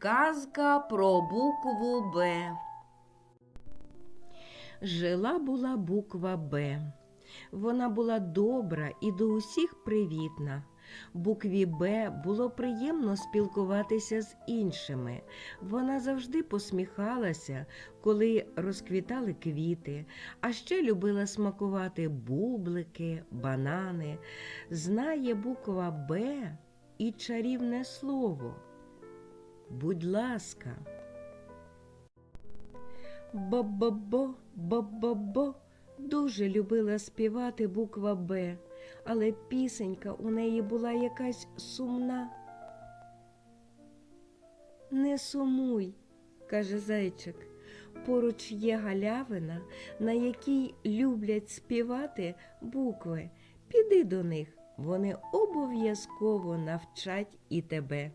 Казка про букву Б. Жила була буква Б. Вона була добра і до усіх привітна. Букві Б було приємно спілкуватися з іншими. Вона завжди посміхалася, коли розквітали квіти, а ще любила смакувати бублики, банани. Знає буква Б і чарівне слово. Будь ласка. Бо-бо-бо, бо-бо-бо. Дуже любила співати буква Б, але пісенька у неї була якась сумна. Не сумуй, каже зайчик. Поруч є галявина, на якій люблять співати букви. Піди до них, вони обов'язково навчать і тебе.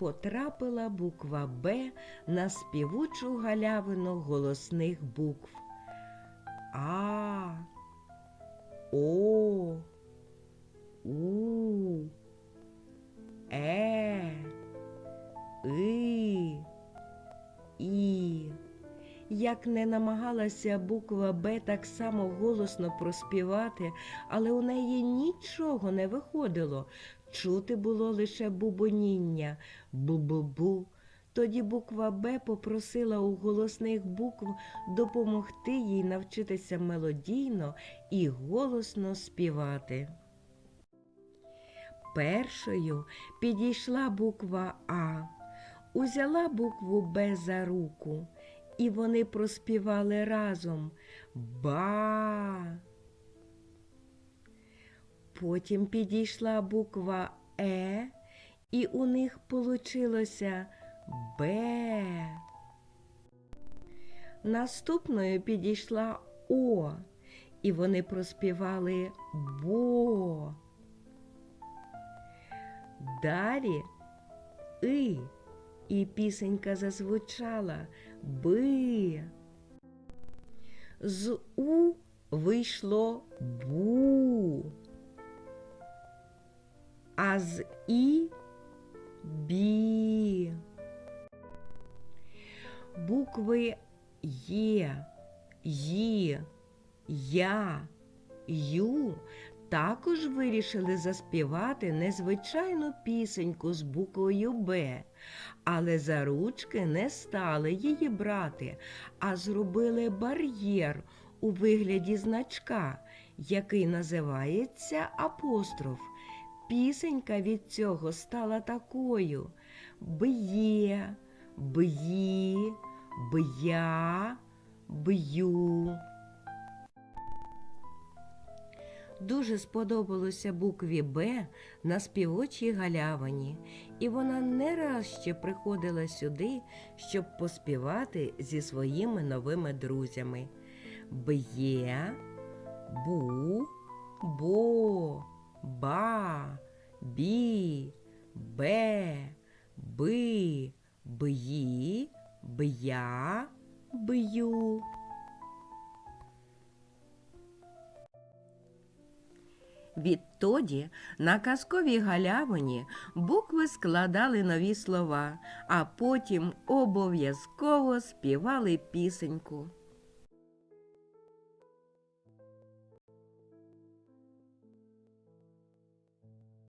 Потрапила буква Б на співучу галявину голосних букв. А, О, У, Е, И, І. Як не намагалася буква Б так само голосно проспівати, але у неї нічого не виходило. Чути було лише бубоніння бу-бу-бу. Тоді буква Б попросила у голосних букв допомогти їй навчитися мелодійно і голосно співати. Першою підійшла буква А, узяла букву Б за руку, і вони проспівали разом Ба. Потім підійшла буква Е, і у них получилося Б. Наступною підійшла О, і вони проспівали Бо. Далі И, і пісенька зазвучала Би. З У вийшло Бу. А з І бі. Букви Є, Ї, Я, Ю також вирішили заспівати незвичайну пісеньку з буквою Б, але за ручки не стали її брати, а зробили бар'єр у вигляді значка, який називається апостроф. Пісенька від цього стала такою б'є, б'ї, б'я, б'ю. Дуже сподобалося букві Б на співочій галявині, і вона не раз ще приходила сюди, щоб поспівати зі своїми новими друзями. Б'є, бу, бо, ба, бі, бе, би, б'ї, б'я, б'ю. Відтоді на казковій галявині букви складали нові слова, а потім обов'язково співали пісеньку.